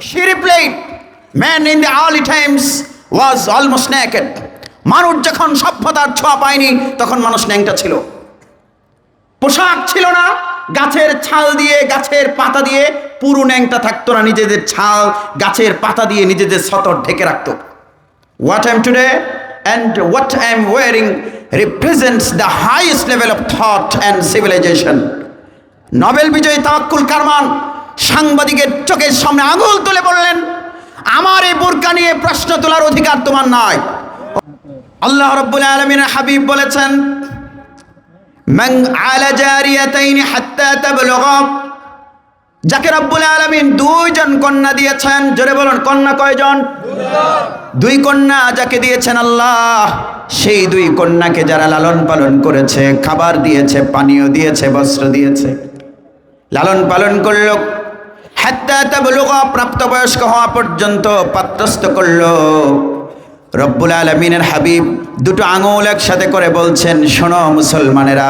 She replied, Man in the early times was almost naked. মানুষ যখন সভ্যতার ছোঁয়া পায়নি তখন মানুষ ন্যাংটা ছিল পোশাক ছিল না গাছের ছাল দিয়ে গাছের পাতা দিয়ে পুরো ন্যাংটা থাকতো না নিজেদের ছাল গাছের পাতা দিয়ে নিজেদের সতর ঢেকে রাখতো What I am today and what I am wearing represents the highest level of thought and civilization. Nobel বিজয়ী তাওয়াক্কুল কারমান সাংবাদিকের চোখের সামনে আঙুল তুলে বললেন, আমার এই বোরকা নিয়ে প্রশ্ন তোলার অধিকার তোমার নয় আল্লাহ রব্বুল আলমিনের হাবিব বলেছেন যাকে রব্বুল আলামিন দুইজন কন্যা দিয়েছেন, জোরে বলুন, কন্যা কয়জন? দুই কন্যা যাকে দিয়েছেন আল্লাহ, সেই দুই কন্যাকে যারা লালন পালন করেছে, খাবার দিয়েছে, পানীয় দিয়েছে, বস্ত্র দিয়েছে, লালন পালন করল। হাত্তা তাবলুগা প্রাপ্তবয়স্ক হওয়া পর্যন্ত পাত্রস্থ করল। রব্বুল আলমিনের হাবিব দুটো আঙুল একসাথে করে বলছেন, শোনো মুসলমানেরা,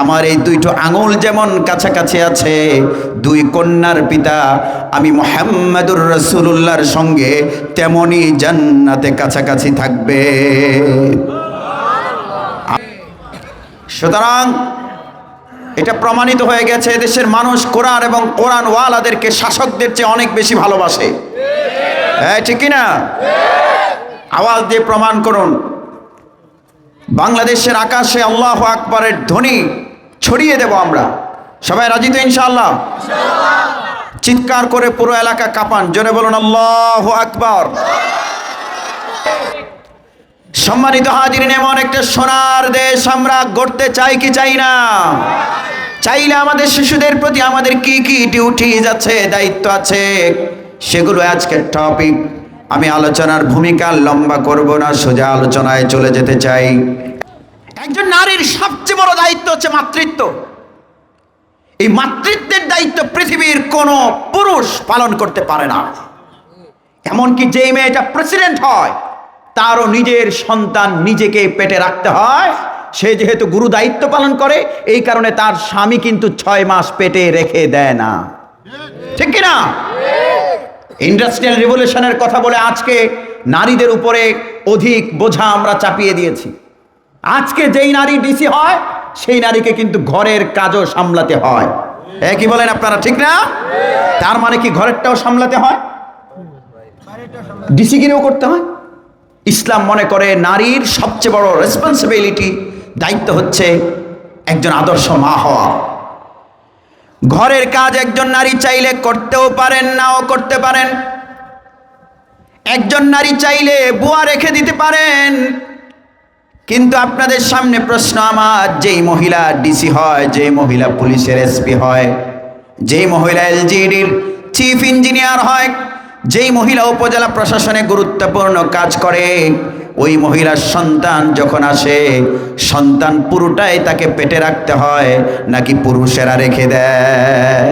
আমার এই দুইটো আঙুল যেমন কাছাকাছি আছে, দুই কন্যার পিতা আমি মোহাম্মদুর রসুল্লাহর সঙ্গে তেমনই জান্নাতে কাছাকাছি থাকবে। সুতরাং এটা প্রমাণিত হয়ে গেছে দেশের মানুষ কোরআন এবং কোরআন ওয়ালাদেরকে শাসকদের চেয়ে অনেক বেশি ভালোবাসে। হ্যাঁ ঠিক না আওয়াজ দিয়ে প্রমাণ করুন। বাংলাদেশের আকাশে আল্লাহ আকবরের ধ্বনি ছড়িয়ে দেব আমরা। সবাই রাজি তো ইনশাআল্লাহ? চিৎকার করে পুরো এলাকা কাঁপান। জোরে বলুন, আল্লাহ আকবর। সম্মানিত হাজিরিন, এমন একটা সোনার দেশ আমরা গড়তে চাই কি চাই না? চাইলে আমাদের শিশুদের প্রতি আমাদের কি কি ডিউটি যাচ্ছে, দায়িত্ব আছে, সেগুলো আজকের টপিক আমি আলোচনার ভূমিকা লম্বা করব না, সোজা আলোচনায় চলে যেতে চাই। একজন নারীর সবচেয়ে বড় দায়িত্ব হচ্ছে মাতৃত্ব। এই মাতৃত্বের দায়িত্ব পৃথিবীর কোনো পুরুষ পালন করতে পারে না। এমনকি যেই মেয়েটা প্রেসিডেন্ট হয় তারও নিজের সন্তান নিজেকে পেটে রাখতে হয়। সে যেহেতু গুরু দায়িত্ব পালন করে, এই কারণে তার স্বামী কিন্তু ছয় মাস পেটে রেখে দেয় না। ঠিক কিনা? ইন্ডাস্ট্রিয়াল রিভলিউশনের কথা বলে আজকে নারীদের উপরে অধিক বোঝা আমরা চাপিয়ে দিয়েছি। আজকে যেই নারী ডিসি হয়, সেই নারীকে কিন্তু ঘরের কাজও সামলাতে হয়। এ কি বলেন আপনারা, ঠিক না? তার মানে কি ঘরেরটাও সামলাতে হয়? ডিসি কিনেও করতে হয়? ইসলাম মনে করে নারীর সবচেয়ে বড় রেসপন্সিবিলিটি দায়িত্ব হচ্ছে একজন আদর্শ মা হওয়া। ঘরের কাজ একজন নারী চাইলে করতেও পারেন, নাও করতে পারেন। একজন নারী চাইলে বুয়া রেখে দিতে পারেন। কিন্তু আপনাদের সামনে প্রশ্ন আমার, যেই মহিলা ডিসি হয়, যেই মহিলা পুলিশের এসপি হয়, যেই মহিলা এলজিডির চিফ ইঞ্জিনিয়ার হয় যেই মহিলা উপজেলা প্রশাসনে গুরুত্বপূর্ণ কাজ করে, ওই মহিলার সন্তান যখন আসে, সন্তান পুরোটাই তাকে পেটে রাখতে হয়, নাকি পুরুষেরা রেখে দেয়?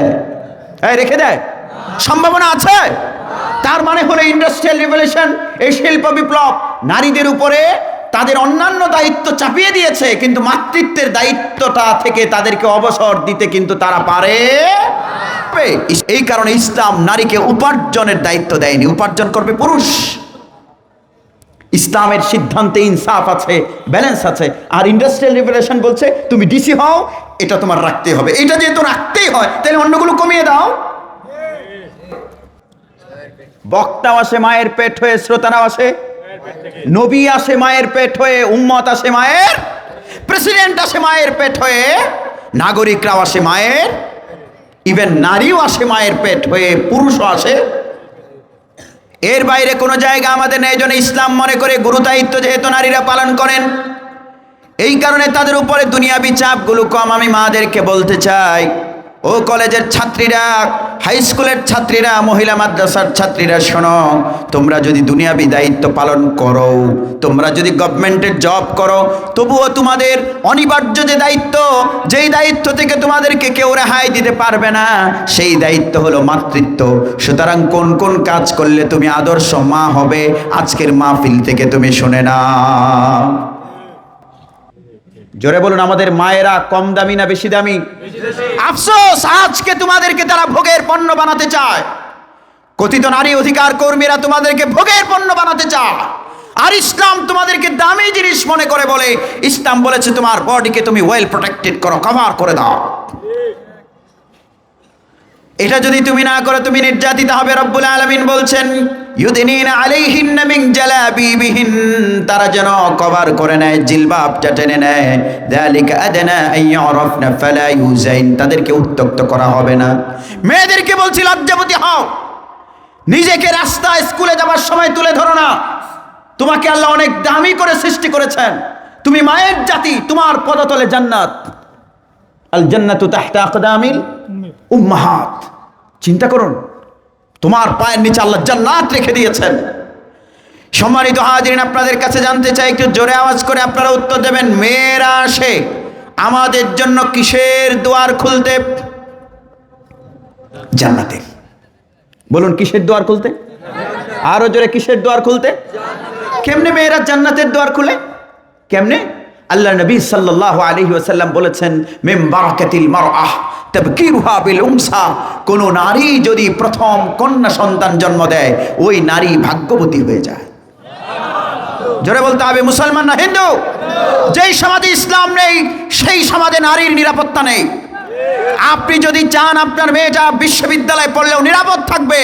এই, রেখে দেয়? সম্ভাবনা আছে? তার মানে হলো ইন্ডাস্ট্রিয়াল রিভলিউশন এই শিল্প বিপ্লব। নারীদের উপরে তাদের অন্যান্য দায়িত্ব চাপিয়ে দিয়েছে, কিন্তু মাতৃত্বের দায়িত্বটা থেকে তাদেরকে অবসর দিতে কিন্তু তারা পারে এই কারণে ইসলাম নারীকে উপার্জনের দায়িত্ব দেয়নি। উপার্জন করবে পুরুষ। ইসলামের সিদ্ধান্তে ইনসাফ আছে ব্যালেন্স আছে। আর ইন্ডাস্ট্রিয়াল রিভলিউশন বলছে, তুমি ডিসি হও, এটা তোমার রাখতে হবে। এটা যেহেতু রাখতেই হয়, তাহলে অন্যগুলো কমিয়ে দাও। বক্তাও আসে, মায়ের পেট হয়ে, শ্রোতারাও আসে। নবী আসে, মায়ের পেট হয়ে, উম্মত আসে, মায়ের। প্রেসিডেন্ট আসে, মায়ের পেট হয়ে। নাগরিকরাও আসে, মায়ের। ইভেন নারীও আসে মায়ের পেট হয়ে, পুরুষও আসে। এর বাইরে কোনো জায়গা আমাদের নেই জন্য ইসলাম মনে করে গুরুদায়িত্ব যেহেতু নারীরা পালন করেন। এই কারণে তাদের উপরে দুনিয়াবি চাপগুলো কম। আমি মাদেরকে বলতে চাই, ও কলেজের ছাত্রীরা হাই স্কুলের ছাত্রীরা, মহিলা মাদ্রাসার ছাত্রীরা, শোনো, তোমরা যদি দুনিয়াবি দায়িত্ব পালন করো, তোমরা যদি গভর্নমেন্টের জব করো, তবুও তোমাদের অনিবার্য যে দায়িত্ব, যেই দায়িত্ব থেকে তোমাদেরকে কেউ রেহাই দিতে পারবে না, সেই দায়িত্ব হলো মাতৃত্ব। সুতরাং কোন কোন কাজ করলে তুমি আদর্শ মা হবে, আজকের মাহফিল থেকে তুমি শুনে না জোরে বলুন, আমাদের মায়েরা কম দামি না বেশি দামি? আফসোস, আজকে তোমাদেরকে তারা ভোগের পণ্য বানাতে চায়। কথিত নারী অধিকার কর্মীরা তোমাদেরকে ভোগের পণ্য বানাতে চায়। আর ইসলাম তোমাদেরকে দামি জিনিস মনে করে বলে। ইসলাম বলেছে, তোমার বডিকে তুমি ওয়েল প্রোটেক্টেড করো কভার করে দাও। এটা যদি তুমি না করো, তুমি নির্যাতিত হবে, রব্বুল আলমিন বলছেন, ইউদিনিন আলাইহিন মিন জালাবিবিহিন তারা যেন কভার করে নেয়, জিলবাবটা টেনে নেয়। যালিকা আদনা আইয়ারাফনা ফালা ইউজাইন তাদেরকে উত্তক্ত করা হবে না। মেয়েদেরকে বলছি, লজ্জাবতী হও। নিজেকে রাস্তায় স্কুলে যাবার সময় তুলে ধরো না। তোমাকে আল্লাহ অনেক দামি করে সৃষ্টি করেছেন। তুমি মায়ের জাতি, তোমার পদতলে জান্নাত। আল জান্নাতু তাহতা আকদামিল। উম্মাহাত। চিন্তা করুন, তোমার পায়ের নিচে আল্লাহ জান্নাত রেখে দিয়েছেন। সম্মানিত হাজিরিন, আপনাদের কাছে জানতে চাই, একটু জোরে আওয়াজ করে আপনারা উত্তর দেবেন, মেয়েরা আসে, আমাদের জন্য কিসের দুয়ার খুলতে? জান্নাতের বলুন, কিসের দুয়ার খুলতে? আরও জোরে, কিসের দুয়ার খুলতে? কেমনে মেয়েরা জান্নাতের দুয়ার খুলে? কেমনে? আল্লাহ নবী সাল্লাল্লাহু আলাইহি ওয়াসাল্লাম বলেছেন, মিম বারাকাতিল মারআহ, তাবকিরুহা বিল উনসা কোন নারী যদি প্রথম কন্যা সন্তান জন্ম দেয়, ওই নারী ভাগ্যবতী হয়ে যায়। জোরে বলতে হবে, মুসলমান না হিন্দু? যেই সমাজে ইসলাম নেই, সেই সমাজে নারীর নিরাপত্তা নেই। আপনি যদি চান আপনার মেয়েটা বিশ্ববিদ্যালয়ে পড়লেও নিরাপদ থাকবে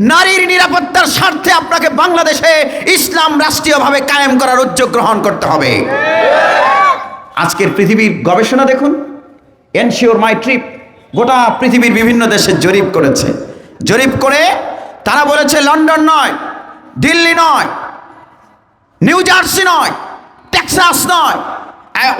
নারীর নিরাপত্তার স্বার্থে আপনাকে বাংলাদেশে ইসলাম রাষ্ট্রীয়ভাবে কায়েম করার উদ্যোগ গ্রহণ করতে হবে। আজকের পৃথিবীর গবেষণা দেখুন। এনশিওর মাই ট্রিপ গোটা পৃথিবীর বিভিন্ন দেশে জরিপ করেছে। জরিপ করে তারা বলেছে, লন্ডন নয়, দিল্লি নয়, নিউ জার্সি নয়, টেক্সাস নয়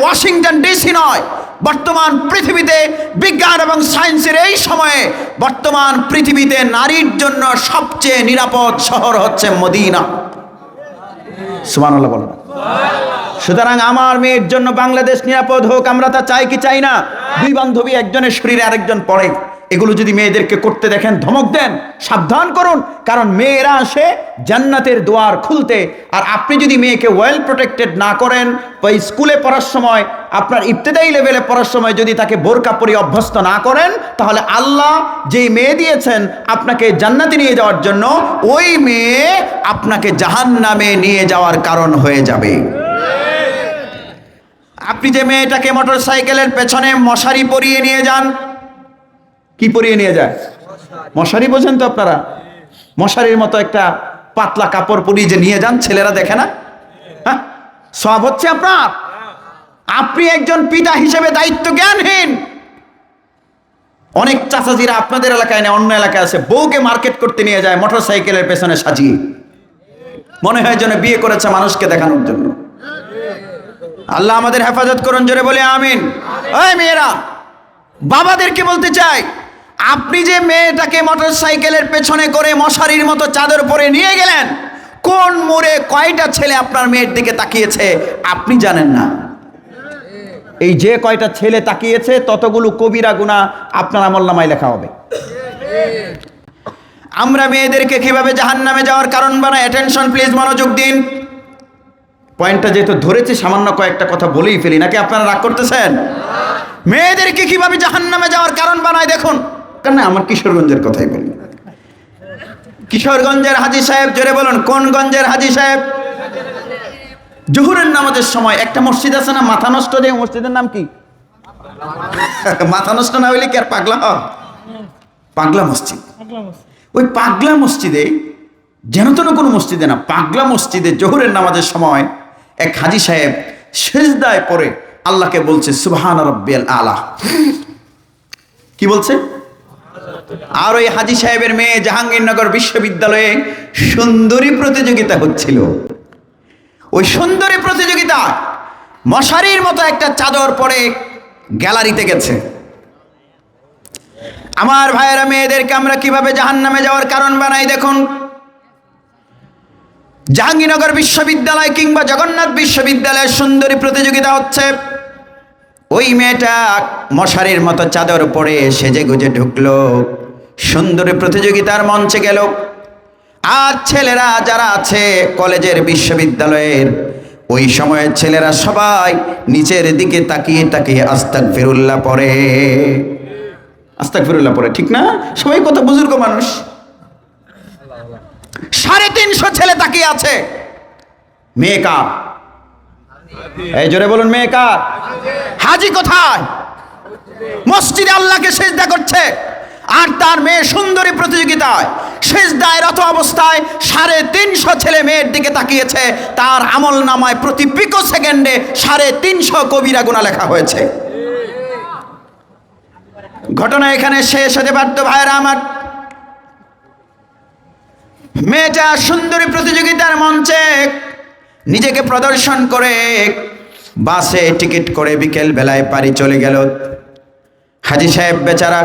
ওয়াশিংটন ডিসি নয়, বর্তমান পৃথিবীতে বিজ্ঞান এবং সায়েন্সের এই সময়ে বর্তমান পৃথিবীতে নারীর জন্য সবচেয়ে নিরাপদ শহর হচ্ছে মদিনা। সুমানুল্লাহ সুতরাং আমার মেয়ের জন্য বাংলাদেশ নিরাপদ হোক, আমরা তা চাই কি চাই না? দুই বান্ধবী, একজনের শরীরে আরেকজন পড়ে। এগুলো যদি মেয়েদেরকে করতে দেখেন, ধমক দেন, সাবধান করুন, কারণ মেয়েরা আসে জান্নাতের দোয়ার খুলতে। আর আপনি যদি মেয়েকে ওয়েল প্রোটেক্টেড না করেন, বা স্কুলে পড়ার সময়, আপনার ইবতেদায়ী লেভেলে পড়ার সময় যদি তাকে বোরকা পরি অভ্যস্ত না করেন, তাহলে আল্লাহ যেই মেয়ে দিয়েছেন আপনাকে জান্নাতে নিয়ে যাওয়ার জন্য, ওই মেয়ে আপনাকে জাহান্নামে নিয়ে যাওয়ার কারণ হয়ে যাবে। আপনি যে মেয়েটাকে মোটর সাইকেলের পেছনে মশারি পরিয়ে নিয়ে যান কি পরিয়ে নিয়ে যায়? মশারি বোঝেন তো আপনারা? মশারির মতো একটা পাতলা কাপড় পরিয়ে যে নিয়ে যান, ছেলেরা দেখে না? হ্যাঁ? সব হচ্ছে আপনার। আপনি একজন পিতা হিসেবে দায়িত্ব জ্ঞানহীন অনেক চাচাজিরা আপনাদের এলাকায় না, অন্য এলাকায় আছে। বউকে মার্কেট করতে নিয়ে যায় মোটর সাইকেলের পেছনে সাজিয়ে। মনে হয় যেন বিয়ে করেছে মানুষকে দেখানোর জন্য। আল্লাহ আমাদের হেফাজত করুন, জোরে বলে, আমিন। ওই মেয়েরা, বাবাদেরকে বলতে চাই আপনি যে মেয়েটাকে মোটর সাইকেলের পেছনে করে মশারির মতো চাদর পরে নিয়ে গেলেন, কোন মোড়ে কয়টা ছেলে আপনার মেয়ের দিকে তাকিয়েছে আপনি জানেন না। এই যে কয়টা ছেলে তাকিয়েছে, ততগুলো কবিরা গুণা আপনার আমল লেখা হবে। আমরা মেয়েদেরকে কীভাবে জাহান নামে যাওয়ার কারণ বানাই? অ্যাটেনশন প্লিজ মনোযোগ দিন। পয়েন্টটা যেহেতু ধরেছি, সামান্য কয়েকটা কথা বলেই ফেলি। নাকি আপনারা রাগ করতেছেন? মেয়েদেরকে কীভাবে জাহান নামে যাওয়ার কারণ বানায় দেখুন। কেন আমার কিশোরগঞ্জের কথাই বলি। কিশোরগঞ্জের হাজি সাহেব জোরে বলুন কোন গঞ্জের হাজি সাহেব? জহুরের নামাজের সময় একটা মসজিদ আছে না মাথা নষ্ট যে মসজিদের নাম কি? মাথা নষ্ট না হইলে কি আর পাগলা? পাগলা মসজিদ। ওই পাগলা মসজিদে যেন তেন কোনো মসজিদে না পাগলা মসজিদে জহুরের নামাজের সময় এক হাজি সাহেব সেজদায় পরে আল্লাহকে বলছে সুবহান রব্বিয়াল আলা। কি বলছে? আর ওই হাজি সাহেবের মেয়ে জাহাঙ্গীরনগর বিশ্ববিদ্যালয়ে সুন্দরী প্রতিযোগিতা হচ্ছিল। ওই সুন্দরী প্রতিযোগিতা মশারির মতো একটা চাদর পরে গ্যালারিতে গেছে। আমার ভাইয়েরা মেয়েদেরকে আমরা কীভাবে জাহান নামে যাওয়ার কারণ বানাই দেখুন। জাহাঙ্গীরনগর বিশ্ববিদ্যালয় কিংবা জগন্নাথ বিশ্ববিদ্যালয়ের সুন্দরী প্রতিযোগিতা হচ্ছে ওই মেয়েটা মশারির মতো চাদর পরে সেজে গুজে ঢুকলো। সুন্দরী প্রতিযোগিতার মঞ্চে গেল। আর ছেলেরা যারা আছে কলেজের বিশ্ববিদ্যালয়ের, ওই সময়ের ছেলেরা সবাই নিচের দিকে তাকিয়ে তাকিয়ে আস্তাক ফিরুল্লাহ পড়ে। আস্তাক ফিরুল্লাহ পড়ে, ঠিক না? সবাই কত বুজুর্গ মানুষ? সাড়ে তিনশো ছেলে তাকিয়ে আছে। মেয়ে কার এই জোরে বলুন, মেয়ে কার? হাজি কোথায়? মসজিদে আল্লাহকে সেজদা করছে, আর তার মেয়ে সুন্দরী প্রতিযোগিতায় সেজদায় রত অবস্থায় সাড়ে তিনশো ছেলে মেয়ের দিকে তাকিয়েছে। তার আমল নামায় প্রতি পিকো সেকেন্ডে সাড়ে তিনশো কবিরা গুণা লেখা হয়েছে। ঘটনা এখানে শেষ হতে পারতো ভাইরা আমার। মেয়েটা সুন্দরী প্রতিযোগিতার মঞ্চে নিজেকে প্রদর্শন করে বাসে টিকিট করে বিকেল বেলায় পাড়ি চলে গেল। হাজি সাহেব বেচারা,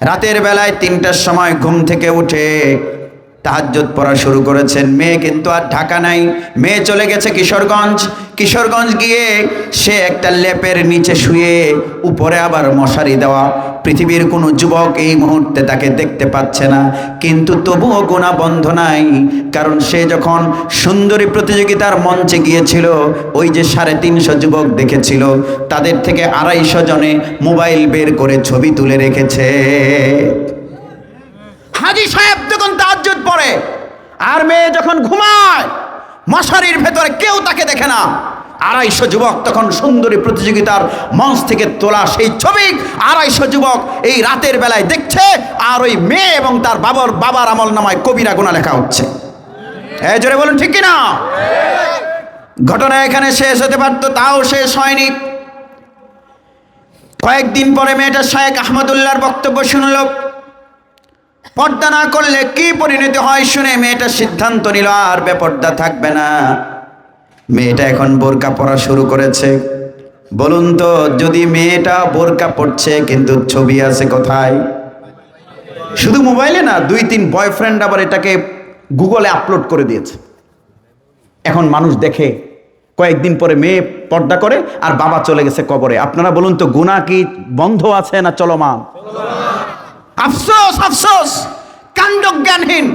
রাতের বেলায় তিনটার সময় ঘুম থেকে উঠে তাহাজ্জুদ পড়া শুরু করেছেন। মেয়ে কিন্তু আর ঢাকা নাই। মেয়ে চলে গেছে কিশোরগঞ্জ। কিশোরগঞ্জ গিয়ে সে একটা লেপের নিচে শুয়ে উপরে আবার মশারি দেওয়া। পৃথিবীর কোনো যুবক এই মুহূর্তে তাকে দেখতে পাচ্ছে না। কিন্তু তবুও গোনা বন্ধ নাই। কারণ সে যখন সুন্দরী প্রতিযোগিতার মঞ্চে গিয়েছিল, ওই যে সাড়ে তিনশো যুবক দেখেছিল, তাদের থেকে আড়াইশো জনে মোবাইল বের করে ছবি তুলে রেখেছে। হাজি সাহেব যখন তাজ্জুদ পড়ে, আর মেয়ে যখন ঘুমায়, মশারির ভেতরে কেউ তাকে দেখে না। আড়াইশো যুবক তখন সুন্দরী প্রতিযোগিতার মঞ্চ থেকে তোলা সেই ছবি আড়াইশো যুবক এই রাতের বেলায় দেখছে, আর ওই মেয়ে এবং তার বাবার বাবার আমল নামায় কবিরা গোনা লেখা হচ্ছে। এই জোরে বলুন, ঠিক কিনা? ঘটনা এখানে শেষ হতে পারতো, তাও শেষ হয়নি। কয়েকদিন পরে মেয়েটা শায়েক আহমদুল্লাহর বক্তব্য শুনল। পর্দা না করলে কি পরিণতি হয় শুনে মেয়েটা সিদ্ধান্ত নিল, আর বেপর্দা থাকবে না। মেয়েটা এখন বোরকা পরা শুরু করেছে। বলুন তো, যদি মেয়েটা বোরকা পড়ছে কিন্তু ছবি আছে কোথায়? শুধু মোবাইলে না, দুই তিন বয়ফ্রেন্ড আবার এটাকে গুগলে আপলোড করে দিয়েছে। এখন মানুষ দেখে, কয়েকদিন পরে মেয়ে পর্দা করে, আর বাবা চলে গেছে কবরে। আপনারা বলুন তো গুণা কি বন্ধ আছে না চলমান? আফসোস আফসোস। কাণ্ড জ্ঞানহীন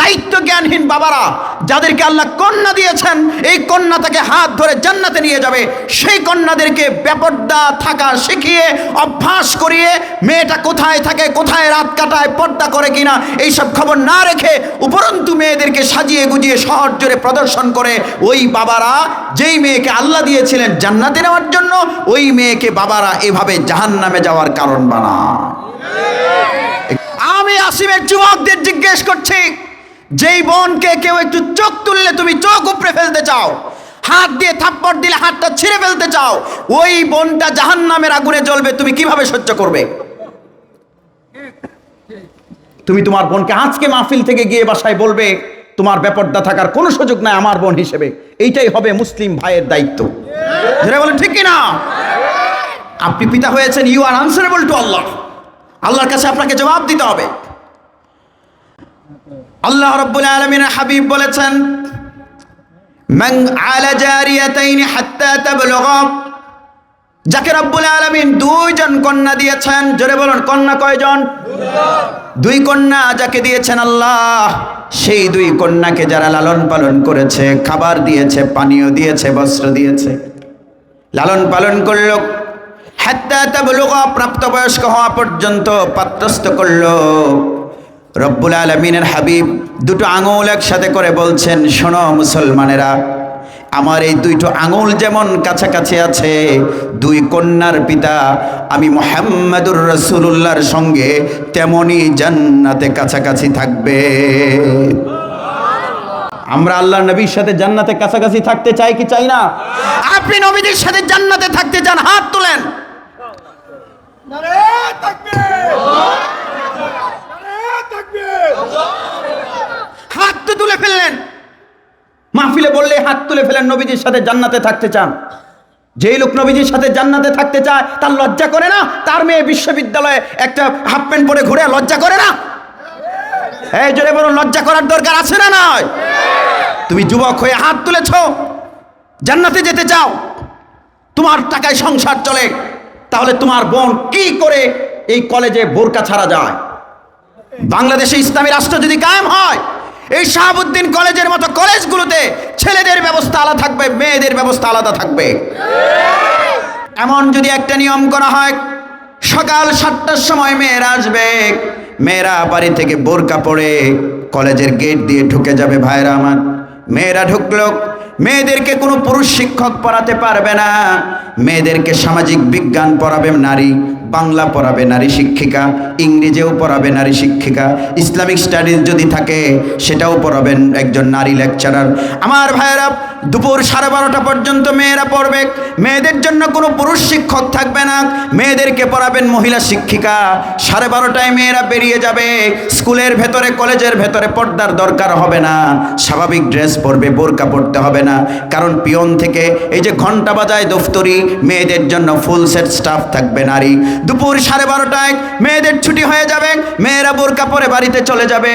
দায়িত্ব জ্ঞানহীন বাবারা, যাদেরকে আল্লাহ কন্যা দিয়েছেন, এই কন্যা তাকে হাত ধরে জান্নাতে নিয়ে যাবে। সেই কন্যাদেরকে বেপর্দা থাকা শিখিয়ে, অভ্যাস করিয়ে, মেয়েটা কোথায় থাকে, কোথায় রাত কাটায়, পর্দা করে কিনা, এইসব খবর না রেখে উপরন্তু মেয়েদেরকে সাজিয়ে গুজিয়ে শহর জোরে প্রদর্শন করে, ওই বাবারা যেই মেয়েকে আল্লাহ দিয়েছিলেন জান্নাতে নেওয়ার জন্য, ওই মেয়েকে বাবারা এভাবে জাহান্নামে যাওয়ার কারণ বানায়। আমি আসিমের যুবকদের জিজ্ঞেস করছি, যেই বোনকে কেউ একটু চোখ তুললে তুমি চোখ উপড়ে ফেলতে চাও? হাত দিয়ে থাপ্পড় দিলে হাতটা ছিঁড়ে ফেলতে চাও? ওই বোনটা জাহান নামের আগুনে জ্বলবে, তুমি কীভাবে সহ্য করবে? তুমি তোমার বোনকে আজকে মাহফিল থেকে গিয়ে বাসায় বলবে, তোমার ব্যাপারটা থাকার কোনো সুযোগ নাই আমার বোন হিসেবে। এইটাই হবে মুসলিম ভাইয়ের দায়িত্ব। যেটা বলেন, ঠিক কিনা? আপনি পিতা হয়েছেন you are answerable to Allah আল্লাহর কাছে আপনাকে জবাব দিতে হবে। আল্লাহ রব্বুল আলমিনের হাবিব বলেছেন যাকে রব্বুল আলমিন দুইজন কন্যা দিয়েছেন, জোরে বলুন, কন্যা কয়জন? দুই কন্যা যাকে দিয়েছেন আল্লাহ, সেই দুই কন্যাকে যারা লালন পালন করেছে, খাবার দিয়েছে, পানীয় দিয়েছে, বস্ত্র দিয়েছে, লালন পালন করল। প্রাপ্তবয়স্ক হওয়া পর্যন্ত পাত্রস্থ করল। রব্বুল আলমিনের হাবিব দুটো আঙুল একসাথে করে বলছেন, শোনো মুসলমানেরা, আমার এই দুইটো আঙুল যেমন কাছাকাছি আছে, দুই কন্যার পিতা আমি মোহাম্মদুর রসুল্লাহর সঙ্গে তেমনই জান্নাতে কাছাকাছি থাকবে। আমরা আল্লাহ নবীর সাথে জান্নাতে কাছাকাছি থাকতে চাই কি চাই না? আপনি নবীদের সাথে জান্নাতে থাকতে চান, হাত তোলেন। হাত তুলে ফেললেন। মাহফিলে বললে হাত তুলে ফেলেন নবীজির সাথে জান্নাতে থাকতে চান। যেই লোক নবীজির সাথে জান্নাতে থাকতে চায়, তার লজ্জা করে না? তার মেয়ে বিশ্ববিদ্যালয়ে একটা হাফ প্যান্ট পরে ঘুরে লজ্জা করে না? এই জোরে বলুন, লজ্জা করার দরকার আছে না নয় তুমি যুবক হয়ে হাত তুলেছ। জান্নাতে যেতে চাও। তোমার টাকায় সংসার চলে। তাহলে তোমার বোন কি করে এই কলেজে বোরকা ছাড়া যায়? বাংলাদেশে ইসলামী রাষ্ট্র যদি কায়েম হয়, এই শাহাবুদ্দিন কলেজের মতো কলেজগুলোতে ছেলেদের ব্যবস্থা আলাদা থাকবে, মেয়েদের ব্যবস্থা আলাদা থাকবে। এমন যদি একটা নিয়ম করা হয়, সকাল সাতটার সময় মেয়েরা আসবে, মেয়েরা বাড়ি থেকে বোরকা পরে কলেজের গেট দিয়ে ঢুকে যাবে, ভাইরা আমার। মেয়েরা ঢুকলো মেয়েদেরকে কোনো পুরুষ শিক্ষক পড়াতে পারবে না। মেয়েদেরকে সামাজিক বিজ্ঞান পড়াবে নারী, বাংলা পড়াবে নারী শিক্ষিকা, ইংরেজিও পড়াবে নারী শিক্ষিকা, ইসলামিক স্টাডিজ যদি থাকে, সেটাও পড়াবেন একজন নারী লেকচারার। আমার ভাইয়েরা, দুপুর সাড়ে বারোটা পর্যন্ত মেয়েরা পড়বে। মেয়েদের জন্য কোনো পুরুষ শিক্ষক থাকবে না। মেয়েদেরকে পড়াবেন মহিলা শিক্ষিকা। সাড়ে বারোটায় মেয়েরা বেরিয়ে যাবে। স্কুলের ভেতরে, কলেজের ভেতরে পর্দার দরকার হবে না। স্বাভাবিক ড্রেস পরবে, বোরকা পরতে হবে না। কারণ পিয়ন থেকে এই যে ঘণ্টা বাজায় দফতরি, মেয়েদের জন্য ফুল সেট স্টাফ থাকবে নারী। দুপুর সাড়ে বারোটায় মেয়েদের ছুটি হয়ে যাবে, মেয়েরা বোরকা পরে বাড়িতে চলে যাবে।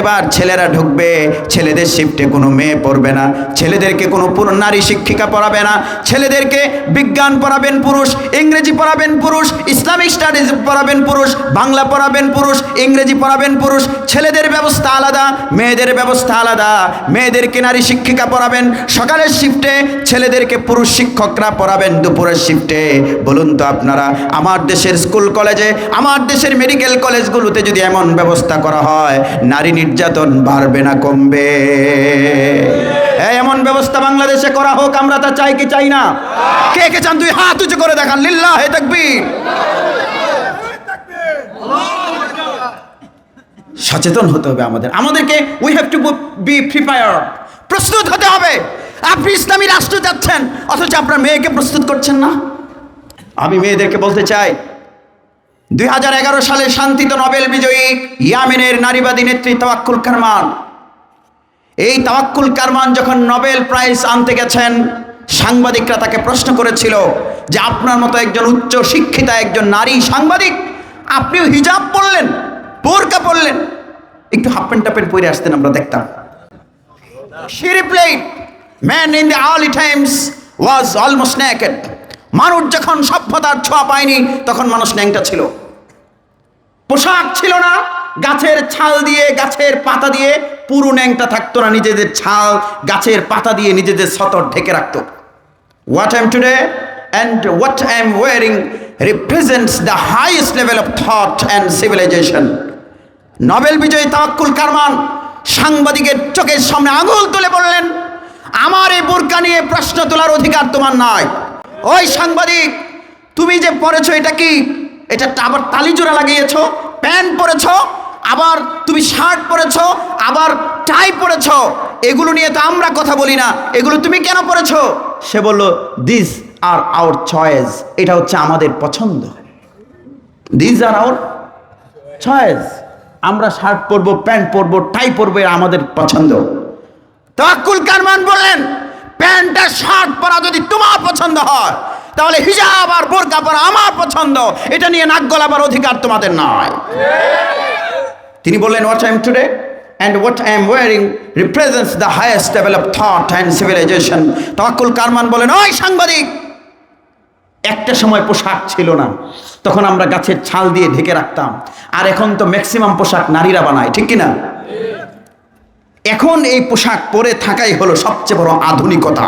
এবার ছেলেরা ঢুকবে, ছেলেদের শিফটে কোনো মেয়ে পড়বে না, ছেলেদেরকে কোনো পুরো নারী শিক্ষিকা পড়াবে না, ছেলেদেরকে বিজ্ঞান পড়াবেন পুরুষ, ইংরেজি পড়াবেন পুরুষ, ইসলামিক স্টাডিজ পড়াবেন পুরুষ, বাংলা পড়াবেন পুরুষ, ইংরেজি পড়াবেন পুরুষ, ছেলেদের ব্যবস্থা আলাদা, মেয়েদের ব্যবস্থা আলাদা, মেয়েদেরকে নারী শিক্ষিকা পড়াবেন সকালের শিফটে ছেলেদেরকে পুরুষ শিক্ষকরা পড়াবেন দুপুরের শিফটে বলুন তো আপনারা, আমার দেশের স্কুল কলেজে আমার দেশের মেডিকেল কলেজগুলোতে যদি এমন ব্যবস্থা করা হয়, নারী নির্যাতন বাড়বে না, কমবে। এমন ব্যবস্থা বাংলাদেশে করা হোক, আমরা তা চাই কি চাই না? কে কে চান তুই হাত উঁচু করে দেখান, লিল্লাহ হে তাকবীর। সচেতন হতে হবে আমাদের। আমাদেরকে we have to be prepare প্রস্তুত হতে হবে। আপনি ইসলামী রাষ্ট্র যাচ্ছেন অথচ আপনার মেয়েকে প্রস্তুত করছেন না? আমি মেয়েদেরকে বলতে চাই দুই হাজার এগারো সালে শান্তিত নোবেল বিজয়ী ইয়ামেনের নারীবাদী নেত্রী তাওয়াক্কুল কারমান। এই তাওয়াক্কুল কারমান যখন নোবেল প্রাইজ আনতে গেছেন সাংবাদিকরা তাকে প্রশ্ন করেছিল যে আপনার মতো একজন উচ্চ শিক্ষিতা একজন নারী সাংবাদিক আপনিও হিজাব পরলেন বোরকা পরলেন? একটু হাফ প্যান্ট টাপেন পরে আসতেন আমরা দেখতাম। replied, Man in the early times was almost naked. মানুষ যখন সভ্যতার ছোঁয়া পায়নি, তখন মানুষ ন্যাংটা ছিল। পোশাক ছিল না। গাছের ছাল দিয়ে, গাছের পাতা দিয়ে পুরো ন্যাংটা থাকতো না। নিজেদের ছাল, গাছের পাতা দিয়ে নিজেদের সতর ঢেকে রাখতো। What am today and what I am wearing represents the highest level of thought and civilization Nobel বিজয়ী তাওয়াক্কুল কারমান সাংবাদিকের চোখের সামনে আঙুল তুলে বললেন আমার এই বোরকা নিয়ে প্রশ্ন তোলার অধিকার তোমার নয়। ওই সাংবাদিক, তুমি যে পরেছো এটা কি? এটা আবার তালিজোড়া লাগিয়েছ? প্যান্ট পরেছ? আবার তুমি শার্ট পরেছ? আবার টাই পরেছ? এগুলো নিয়ে তো আমরা কথা বলি না। এগুলো তুমি কেন পরেছ? সে বলল দিস আর আওয়ার চয়েস এটা হচ্ছে আমাদের পছন্দ। দিস আর আওয়ার চয়েস আমরা শার্ট পরবো, প্যান্ট পরবো, টাই পরবো আমাদের পছন্দ। তাকুল কারমান বললেন প্যান্ট আর শার্ট পরা যদি তোমার পছন্দ হয়, তাহলে হিজাব আর বোরকা পরা আমার পছন্দ। এটা নিয়ে নাক গলাবার অধিকার তোমাদের নয় তিনি বললেন what I am today and what I am wearing represents the highest level of thought and civilization Tawakkol Karman বলেন, ওই সাংবাদিক, একটা সময় পোশাক ছিল না। তখন আমরা গাছের ছাল দিয়ে ঢেকে রাখতাম। আর এখন তো ম্যাক্সিমাম পোশাক নারীরা বানায়, ঠিক কিনা? এখন এই পোশাক পরে থাকাই হলো সবচেয়ে বড় আধুনিকতা।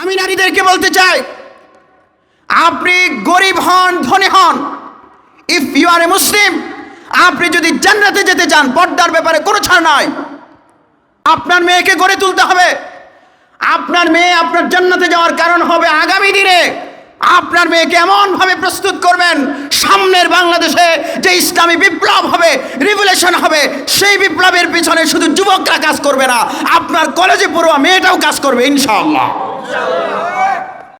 আমি নারীদেরকে বলতে চাই, আপনি গরিব হন, ধনী হন ইফ ইউ আর এ মুসলিম আপনি যদি জান্নাতে যেতে চান, পর্দার ব্যাপারে কোনো ছাড় নাই। আপনার মেয়েকে গড়ে তুলতে হবে। আপনার মেয়ে আপনার জান্নাতে যাওয়ার কারণ হবে আগামী দিনে। আপনার মেয়েকে এমনভাবে প্রস্তুত করবেন? সামনের বাংলাদেশে যে ইসলামী বিপ্লব হবে রিভলিউশন হবে, সেই বিপ্লবের পিছনে শুধু যুবকরা কাজ করবে না, আপনার কলেজে পড়ুয়া মেয়েটাও কাজ করবে, ইনশাআল্লাহ।